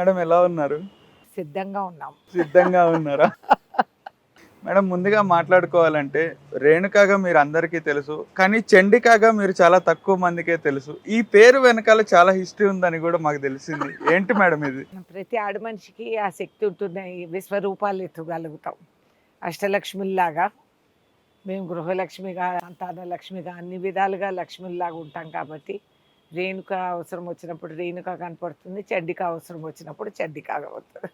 Madam ఎలా ఉన్నారు? సిద్ధంగా ఉన్నాం. సిద్ధంగా ఉన్నారా? మేడం ముందుగా మాట్లాడుకోవాలంటే రేణుకాగా మీరు అందరికీ తెలుసు కానీ చండికాగా మీరు చాలా తక్కువ మందికే తెలుసు. ఈ పేరు వెనకాల చాలా హిస్టరీ ఉందని కూడా మాకు తెలిసింది. ఏంటి మేడం ఇది? ప్రతి ఆడ మనిషికి ఆ శక్తి ఉంటుంది ఈ విశ్వరూపాలు ఎత్తగలుగుతాం. అష్టలక్ష్మిలాగా మేము గృహలక్ష్మిగా సంతాన లక్ష్మిగా అన్ని విధాలుగా లక్ష్మిలాగా ఉంటాం కాబట్టి రేణుక అవసరం వచ్చినప్పుడు రేణుక కనపడుతుంది చెడ్డిక అవసరం వచ్చినప్పుడు చెడ్డిక అవుతుంది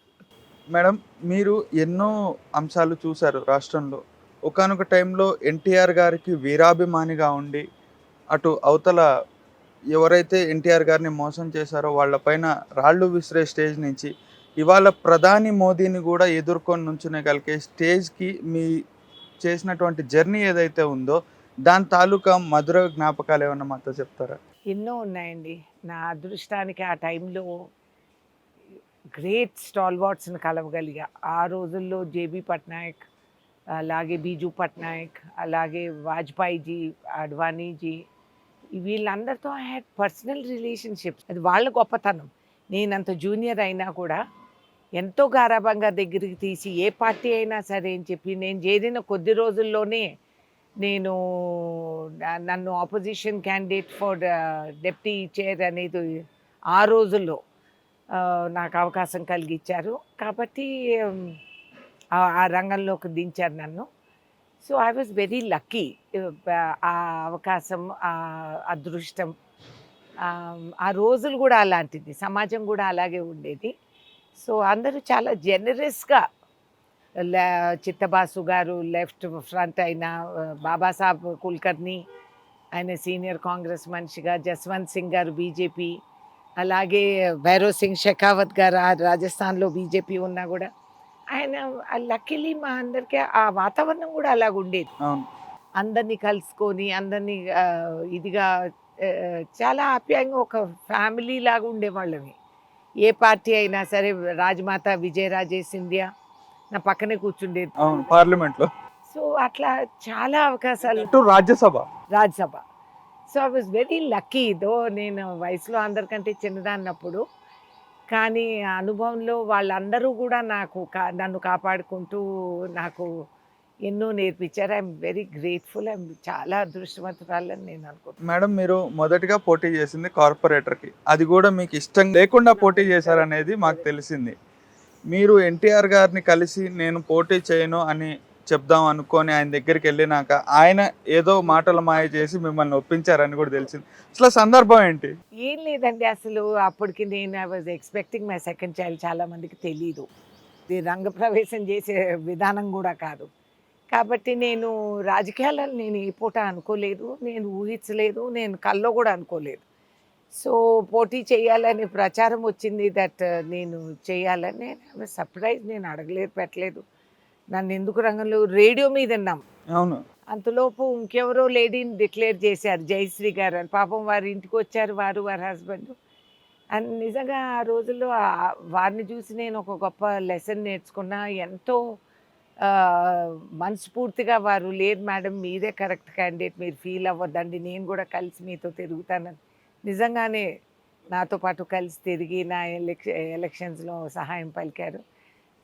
మేడం మీరు ఎన్నో అంశాలు చూశారు రాష్ట్రంలో. ఒకానొక టైంలో ఎన్టీఆర్ గారికి వీరాభిమానిగా ఉండి అటు అవతల ఎవరైతే ఎన్టీఆర్ గారిని మోసం చేశారో వాళ్ళపైన రాళ్ళు విసిరే స్టేజ్ నుంచి ఇవాళ ప్రధాని మోదీని కూడా ఎదుర్కొని నుంచునేగలిగే స్టేజ్కి మీ చేసినటువంటి జర్నీ ఏదైతే ఉందో దాని తాలూకా మధుర జ్ఞాపకాలు ఏమన్నా మాతో చెప్తారా? ఎన్నో ఉన్నాయండి. నా అదృష్టానికి ఆ టైంలో గ్రేట్ స్టాల్వార్డ్స్ని కలవగలిగా. ఆ రోజుల్లో జేబీ పట్నాయక్ అలాగే బీజు పట్నాయక్ అలాగే వాజ్పేయిజీ అడ్వానీజీ వీళ్ళందరితో ఐ హ్యాడ్ పర్సనల్ రిలేషన్షిప్స్. అది వాళ్ళ గొప్పతనం. నేనంత జూనియర్ అయినా కూడా ఎంతో గారాభంగా దగ్గరికి తీసి ఏ పార్టీ అయినా సరే అని చెప్పి నేను చేరిన కొద్ది రోజుల్లోనే నేను నన్ను opposition candidate for deputy chair అనేది ఆ రోజుల్లో uh, నాకు అవకాశం కలిగించారు కాబట్టి um, ఆ రంగంలోకి దించారు నన్ను. So I was very lucky ఆ అవకాశం ఆ అదృష్టం. Um, ఆ రోజులు కూడా అలాంటిది సమాజం కూడా అలాగే ఉండేది. సో అందరూ చాలా జనరస్గా చిత్తబాసు గారు లెఫ్ట్ ఫ్రంట్ అయిన బాబాసాహెబ్ కుల్కర్ని ఆయన సీనియర్ కాంగ్రెస్ మనిషిగా జస్వంత్ సింగ్ గారు బీజేపీ అలాగే భైరవ్ సింగ్ షెకావత్ గారు ఆ రాజస్థాన్లో బీజేపీ ఉన్నా కూడా ఆయన లక్కీలీ మా అందరికీ ఆ వాతావరణం కూడా అలాగ ఉండేది అందరినీ కలుసుకొని అందరినీ ఇదిగా చాలా ఆప్యాయంగా ఒక ఫ్యామిలీ లాగా ఉండేవాళ్ళమి. ఏ పార్టీ అయినా సరే రాజమాత విజయరాజే సింధియా నా పక్కనే కూర్చుండేది అవును పార్లమెంట్లో. సో అట్లా చాలా అవకాశాలు Rajya Sabha. Rajya Sabha. So I was very lucky though నేను వయసులో అందరికంటే చిన్నదాన్నప్పుడు. కానీ ఆ అనుభవంలో వాళ్ళందరూ కూడా నాకు కా నన్ను కాపాడుకుంటూ నాకు ఎన్నో నేర్పించారు. ఐఎమ్ వెరీ గ్రేట్ఫుల్ ఐఎమ్ చాలా అదృష్టవంతురాలని నేను అనుకుంటున్నాను. మేడం మీరు మొదటిగా పోటీ చేసింది కార్పొరేటర్కి. అది కూడా మీకు ఇష్టం లేకుండా పోటీ చేశారనేది మాకు తెలిసింది. మీరు ఎన్టీఆర్ గారిని కలిసి నేను పోటీ చేయను అని చెప్దాం అనుకొని ఆయన దగ్గరికి వెళ్ళినాక ఆయన ఏదో మాటల మాయ చేసి మిమ్మల్ని ఒప్పించారని కూడా తెలిసింది. అసలు సందర్భం ఏంటి? ఏం లేదండి అసలు అప్పటికి నేను I was expecting my second child చాలా మందికి తెలీదు. ఇది రంగప్రవేశం చేసే విధానం కూడా కాదు. కాబట్టి నేను రాజకీయాలను నేను ఏ పూట అనుకోలేదు నేను ఊహించలేదు నేను కల్లో కూడా అనుకోలేదు. సో పోటీ చేయాలని ప్రచారం వచ్చింది దట్ నేను చేయాలని. సర్ప్రైజ్ నేను అడగలేదు పెట్టలేదు. నన్ను ఎందుకు రంగంలో రేడియో మీద విన్నాం అవును. అంతలోపు ఇంకెవరో లేడీని డిక్లేర్ చేశారు జయశ్రీ గారు. అని పాపం వారి ఇంటికి వచ్చారు వారు వారి హస్బెండ్. అండ్ నిజంగా ఆ రోజుల్లో వారిని చూసి నేను ఒక గొప్ప లెసన్ నేర్చుకున్నా. ఎంతో మనస్ఫూర్తిగా వారు లేదు మేడం మీరే కరెక్ట్ క్యాండిడేట్ మీరు ఫీల్ అవ్వద్దండి. నేను కూడా కలిసి మీతో తిరుగుతానని. నిజంగానే నాతో పాటు కలిసి తిరిగి నా ఎలక్ష ఎలక్షన్స్లో సహాయం పలికారు.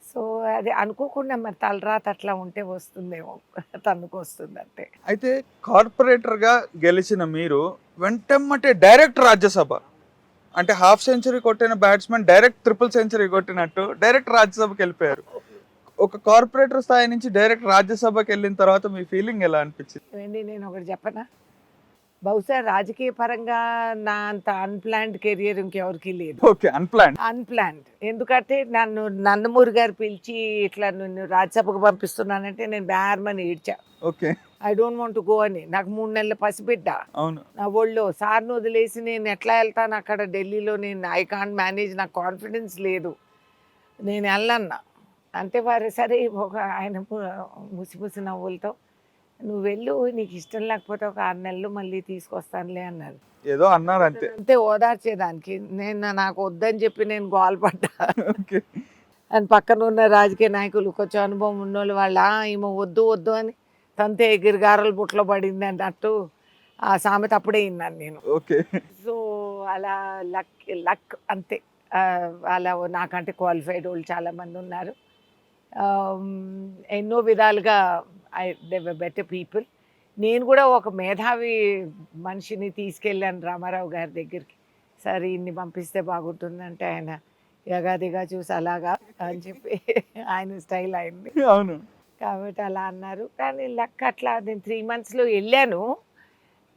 సో అది అనుకోకుండా మరి తలరాత అట్లా ఉంటే వస్తుందేమో తన్నుకు వస్తుంది అంతే అయితే కార్పొరేటర్గా గెలిచిన మీరు వెంటమ్మటే డైరెక్ట్ రాజ్యసభ. అంటే హాఫ్ సెంచరీ కొట్టిన బ్యాట్స్మెన్ డైరెక్ట్ ట్రిపుల్ సెంచరీ కొట్టినట్టు డైరెక్ట్ రాజ్యసభకి వెళ్ళిపోయారు. ఒక కార్పొరేటర్ స్థాయి నుంచి డైరెక్ట్ రాజ్యసభకి వెళ్ళిన తర్వాత మీ ఫీలింగ్ ఎలా అనిపించింది? ఏంటి నేను ఒకటి చెప్పనా? బహుశా రాజకీయ పరంగా నా అంత అన్ప్లాన్డ్ కెరియర్ ఇంకెవరికి లేదు. ఓకే అన్ప్లాన్ అన్ప్లాన్డ్ ఎందుకంటే నన్ను నందమూరి గారు పిలిచి ఇట్లా నిన్ను రాజ్యసభకు పంపిస్తున్నానంటే నేను బ్యార్మని ఏడ్చా. Okay. I don't want go అని. నాకు మూడు నెలల పసిబిడ్డ. అవును. నా ఒళ్ళో సార్ని వదిలేసి నేను ఎట్లా వెళ్తాను అక్కడ ఢిల్లీలో నేను ఐ కాంట్ మేనేజ్ నాకు కాన్ఫిడెన్స్ లేదు. నేను వెళ్ళన్నా. అంటే వారు సరే ఒక ఆయన ముసి ముసి నవ్వులతో నువ్వు వెళ్ళు నీకు ఇష్టం లేకపోతే ఒక ఆరు నెలలు మళ్ళీ తీసుకొస్తానులే అన్నారు. ఏదో అన్నారు అంతే. అంతే ఓదార్చేదానికి. నేను నాకు వద్దని చెప్పి నేను గోల్పడ్డా. అని పక్కన ఉన్న రాజకీయ నాయకులు కొంచెం అనుభవం ఉన్నోళ్ళు వాళ్ళ "ఆ, ఈమె వద్దు వద్దు అని తంతే ఎగిరిగారలు బుట్టలో పడింది అన్నట్టు ఆ సామెత అప్పుడే విన్నాను నేను. ఓకే. సో అలా లక్ లక్ అంతే. అలా నాకంటే క్వాలిఫైడ్ వాళ్ళు చాలామంది ఉన్నారు. ఎన్నో విధాలుగా ఐ దే బెటర్ పీపుల్ నేను కూడా ఒక మేధావి మనిషిని తీసుకెళ్ళాను రామారావు గారి దగ్గరికి. సరే ఇన్ని పంపిస్తే బాగుంటుందంటే ఆయన యగాదిగా చూసి అలాగా అని చెప్పి ఆయన స్టైల్ అయింది. అవును. కాబట్టి అలా అన్నారు. కానీ లక్ అట్లా నేను త్రీ మంత్స్లో వెళ్ళాను.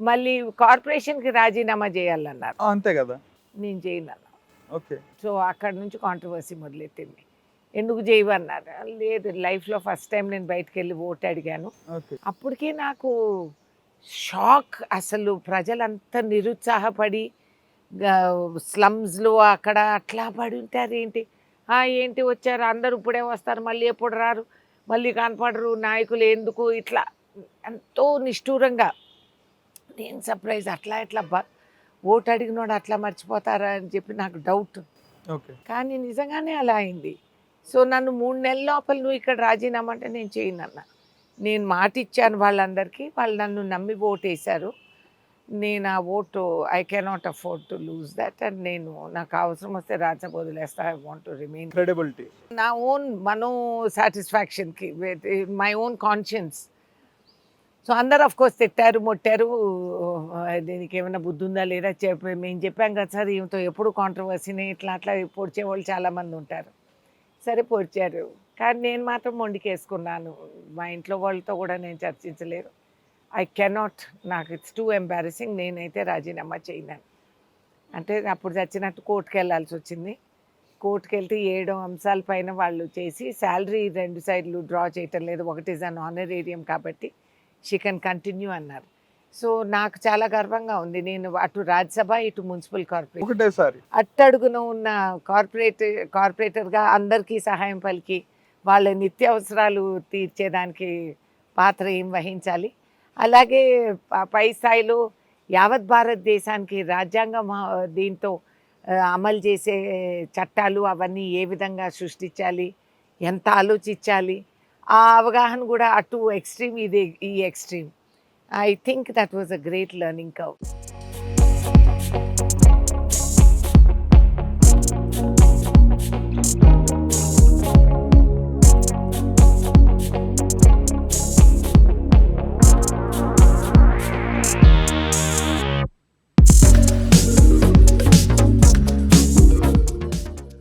మళ్ళీ కార్పొరేషన్కి రాజీనామా చేయాలన్నారు. అంతే కదా. నేను చేయను అన్నా. ఓకే. సో అక్కడ నుంచి కాంట్రవర్సీ మొదలెట్టింది. ఎందుకు చేయవన్నారు లేదు లైఫ్లో ఫస్ట్ టైం నేను బయటకు వెళ్ళి ఓటు అడిగాను. అప్పటికే నాకు షాక్ అసలు. ప్రజలంతా నిరుత్సాహపడి స్లమ్స్లో అక్కడ అట్లా పడి ఉంటారు ఏంటి? "ఆ, ఏంటి వచ్చారు? అందరూ ఇప్పుడే వస్తారు మళ్ళీ ఎప్పుడు రారు? మళ్ళీ కనపడరు నాయకులు ఎందుకు ఇట్లా? ఎంతో నిష్ఠూరంగా. నేను సర్ప్రైజ్ అట్లా ఇట్లా బ ఓటు అడిగినోడు అట్లా మర్చిపోతారా అని చెప్పి నాకు డౌట్. ఓకే. కానీ నిజంగానే అలా అయింది. సో నన్ను మూడు నెలల లోపల నువ్వు ఇక్కడ రాజీనామా అంటే నేను చేయను అన్న. నేను మాట ఇచ్చాను వాళ్ళందరికీ వాళ్ళు నన్ను నమ్మి ఓటు వేశారు నేను ఆ vote I cannot afford to lose that and నేను నాకు అవసరం వస్తే రాజ్యసభ వదిలేస్తా I want to remain credibility నా ఓన్ మనో సాటిస్ఫాక్షన్కి మై ఓన్ కాన్షియన్స్ సో అందరు ఆఫ్ కోర్స్ తిట్టారు మొట్టారు. దీనికి ఏమైనా బుద్ధి ఉందా లేదా చెప్పి మేము చెప్పాం కదా సార్ ఈమెతో ఎప్పుడు కాంట్రవర్సీని ఇట్లా అట్లా పొడిచే వాళ్ళు చాలామంది ఉంటారు. సరే పొడిచారు. కానీ నేను మాత్రం మొండికేసుకున్నాను. మా ఇంట్లో వాళ్ళతో కూడా నేను చర్చించలేదు. ఐ కెనాట్ నాకు ఇట్స్ టూ ఎంబారసింగ్ నేనైతే రాజీనామా చేయను అంటే అప్పుడు చచ్చినట్టు కోర్టుకు వెళ్ళాల్సి వచ్చింది. కోర్టుకు వెళ్తే ఏడు అంశాల పైన వాళ్ళు చేసి శాలరీ రెండు సైడ్లు డ్రా చేయటం లేదు. ఒకటి ఇస్ అన్ ఆనరేరియం కాబట్టి. షీ కెన్ కంటిన్యూ అన్నారు. సో నాకు చాలా గర్వంగా ఉంది. నేను అటు రాజ్యసభ ఇటు మున్సిపల్ ఒకటేసారి. అట్టడుగున ఉన్న కార్పొరేట్ కార్పొరేటర్గా అందరికీ సహాయం పలికి వాళ్ళ నిత్యావసరాలు తీర్చేదానికి పాత్ర ఏం వహించాలి. అలాగే ప- స్థాయిలో యావత్ భారతదేశానికి రాజ్యాంగం దీంతో అమలు చేసే చట్టాలు అవన్నీ ఏ విధంగా సృష్టించాలి ఎంత ఆలోచించాలి ఆ అవగాహన కూడా అటు ఎక్స్ట్రీమ్ ఇది ఈ extreme. I think that was a great learning curve.